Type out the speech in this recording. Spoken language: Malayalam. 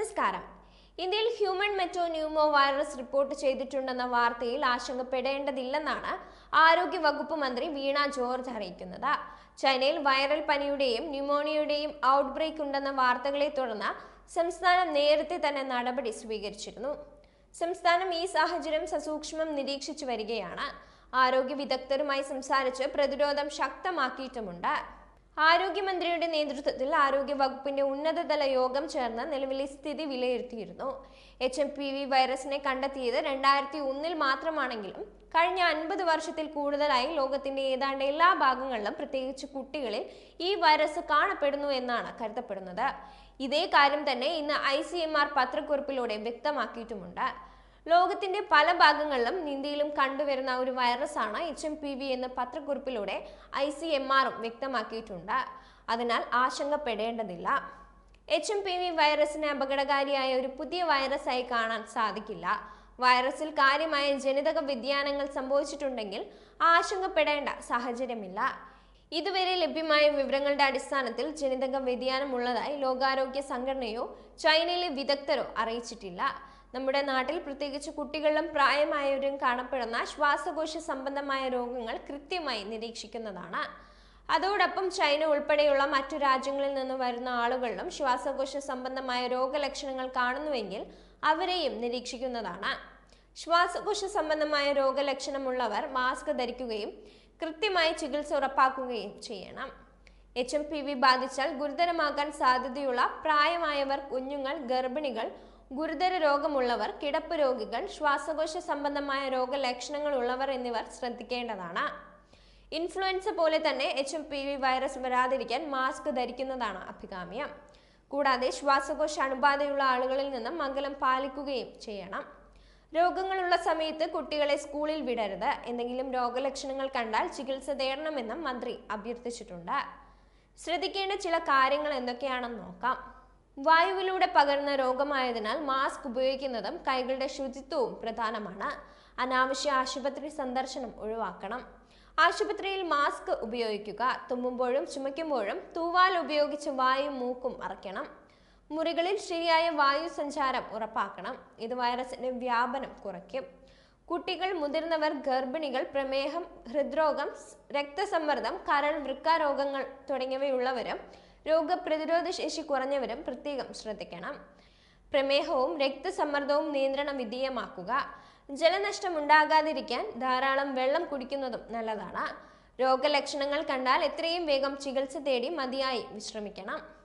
നമസ്കാരം. ഇന്ത്യയിൽ human metapneumovirus report ചെയ്തിട്ടുണ്ടെന്ന വാർത്തയിൽ ആശങ്കപ്പെടേണ്ടതില്ലെന്നാണ് ആരോഗ്യ വകുപ്പ് മന്ത്രി വീണ ജോർജ് അറിയിക്കുന്നത്. ചൈനയിൽ വൈറൽ പനിയുടെയും ന്യൂമോണിയയുടെയും ഔട്ട്ബ്രേക്ക് ഉണ്ടെന്ന വാർത്തകളെ തുടർന്ന് സംസ്ഥാനം നേരത്തെ തന്നെ നടപടി സ്വീകരിച്ചിരുന്നു. സംസ്ഥാനം ഈ സാഹചര്യം സസൂക്ഷ്മം നിരീക്ഷിച്ചു വരികയാണ്. ആരോഗ്യ വിദഗ്ധരുമായി സംസാരിച്ച് പ്രതിരോധം ശക്തമാക്കിയിട്ടുമുണ്ട്. ആരോഗ്യമന്ത്രിയുടെ നേതൃത്വത്തിൽ ആരോഗ്യ വകുപ്പിന്റെ ഉന്നതതല യോഗം ചേർന്ന് നിലവിലെ സ്ഥിതി വിലയിരുത്തിയിരുന്നു. എച്ച് എം പി വി വൈറസിനെ കണ്ടെത്തിയത് രണ്ടായിരത്തി ഒന്നിൽ മാത്രമാണെങ്കിലും കഴിഞ്ഞ അൻപത് വർഷത്തിൽ കൂടുതലായി ലോകത്തിന്റെ ഏതാണ്ട് എല്ലാ ഭാഗങ്ങളിലും പ്രത്യേകിച്ച് കുട്ടികളിൽ ഈ വൈറസ് കാണപ്പെടുന്നു എന്നാണ് കരുതപ്പെടുന്നത്. ഇതേ കാര്യം തന്നെ ഇന്ന് ഐ പത്രക്കുറിപ്പിലൂടെ വ്യക്തമാക്കിയിട്ടുമുണ്ട്. ലോകത്തിന്റെ പല ഭാഗങ്ങളിലും ഇന്ത്യയിലും കണ്ടുവരുന്ന ഒരു വൈറസാണ് എച്ച് എം പി വി എന്ന പത്രക്കുറിപ്പിലൂടെ ഐ സി എം ആറും വ്യക്തമാക്കിയിട്ടുണ്ട്. അതിനാൽ ആശങ്കപ്പെടേണ്ടതില്ല. എച്ച് എം പി വി വൈറസിന് അപകടകാരിയായ ഒരു പുതിയ വൈറസായി കാണാൻ സാധിക്കില്ല. വൈറസിൽ കാര്യമായ ജനിതക വ്യതിയാനങ്ങൾ സംഭവിച്ചിട്ടുണ്ടെങ്കിൽ ആശങ്കപ്പെടേണ്ട സാഹചര്യമില്ല. ഇതുവരെ ലഭ്യമായ വിവരങ്ങളുടെ അടിസ്ഥാനത്തിൽ ജനിതക വ്യതിയാനമുള്ളതായി ലോകാരോഗ്യ സംഘടനയോ ചൈനയിലെ വിദഗ്ധരോ അറിയിച്ചിട്ടില്ല. നമ്മുടെ നാട്ടിൽ പ്രത്യേകിച്ച് കുട്ടികളിലും പ്രായമായവരും കാണപ്പെടുന്ന ശ്വാസകോശ സംബന്ധമായ രോഗങ്ങൾ കൃത്യമായി നിരീക്ഷിക്കുന്നതാണ്. അതോടൊപ്പം ചൈന ഉൾപ്പെടെയുള്ള മറ്റു രാജ്യങ്ങളിൽ നിന്ന് വരുന്ന ആളുകളിലും ശ്വാസകോശ സംബന്ധമായ രോഗലക്ഷണങ്ങൾ കാണുന്നുവെങ്കിൽ അവരെയും നിരീക്ഷിക്കുന്നതാണ്. ശ്വാസകോശ സംബന്ധമായ രോഗലക്ഷണമുള്ളവർ മാസ്ക് ധരിക്കുകയും കൃത്യമായി ചികിത്സ ഉറപ്പാക്കുകയും ചെയ്യണം. എച്ച് എം പി വി ബാധിച്ചാൽ ഗുരുതരമാകാൻ സാധ്യതയുള്ള പ്രായമായവർ കുഞ്ഞുങ്ങൾ ഗർഭിണികൾ ഗുരുതര രോഗമുള്ളവർ കിടപ്പ് രോഗികൾ ശ്വാസകോശ സംബന്ധമായ രോഗലക്ഷണങ്ങൾ ഉള്ളവർ എന്നിവർ ശ്രദ്ധിക്കേണ്ടതാണ്. ഇൻഫ്ലുവൻസ പോലെ തന്നെ H M P V virus വരാതിരിക്കാൻ മാസ്ക് ധരിക്കുന്നതാണ് അഭികാമ്യം. കൂടാതെ ശ്വാസകോശ അണുബാധയുള്ള ആളുകളിൽ നിന്നും അകലം പാലിക്കുകയും ചെയ്യണം. രോഗങ്ങളുള്ള സമയത്ത് കുട്ടികളെ സ്കൂളിൽ വിടരുത്. എന്തെങ്കിലും രോഗലക്ഷണങ്ങൾ കണ്ടാൽ ചികിത്സ തേടണമെന്നും മന്ത്രി അഭ്യർത്ഥിച്ചിട്ടുണ്ട്. ശ്രദ്ധിക്കേണ്ട ചില കാര്യങ്ങൾ എന്തൊക്കെയാണെന്ന് നോക്കാം. വായുവിലൂടെ പകർന്ന രോഗമായതിനാൽ മാസ്ക് ഉപയോഗിക്കുന്നതും കൈകളുടെ ശുചിത്വവും പ്രധാനമാണ്. അനാവശ്യ ആശുപത്രി സന്ദർശനം ഒഴിവാക്കണം. ആശുപത്രിയിൽ മാസ്ക് ഉപയോഗിക്കുക തുമ്മുമ്പോഴും ചുമയ്ക്കുമ്പോഴും തൂവാൽ ഉപയോഗിച്ച് വായും മൂക്കും അറയ്ക്കണം മുറികളിൽ ശരിയായ വായു സഞ്ചാരം ഉറപ്പാക്കണം. ഇത് വൈറസിന്റെ വ്യാപനം കുറയ്ക്കും. കുട്ടികൾ മുതിർന്നവർ ഗർഭിണികൾ പ്രമേഹം ഹൃദ്രോഗം രക്തസമ്മർദ്ദം കരൾ വൃക്ക രോഗങ്ങൾ തുടങ്ങിയവയുള്ളവരും രോഗപ്രതിരോധ ശേഷി കുറഞ്ഞവരും പ്രത്യേകം ശ്രദ്ധിക്കണം. പ്രമേഹവും രക്തസമ്മർദ്ദവും നിയന്ത്രണ വിധേയമാക്കുക. ജലനഷ്ടം ഉണ്ടാകാതിരിക്കാൻ ധാരാളം വെള്ളം കുടിക്കുന്നതും നല്ലതാണ്. രോഗലക്ഷണങ്ങൾ കണ്ടാൽ എത്രയും വേഗം ചികിത്സ തേടി മതിയായി വിശ്രമിക്കണം.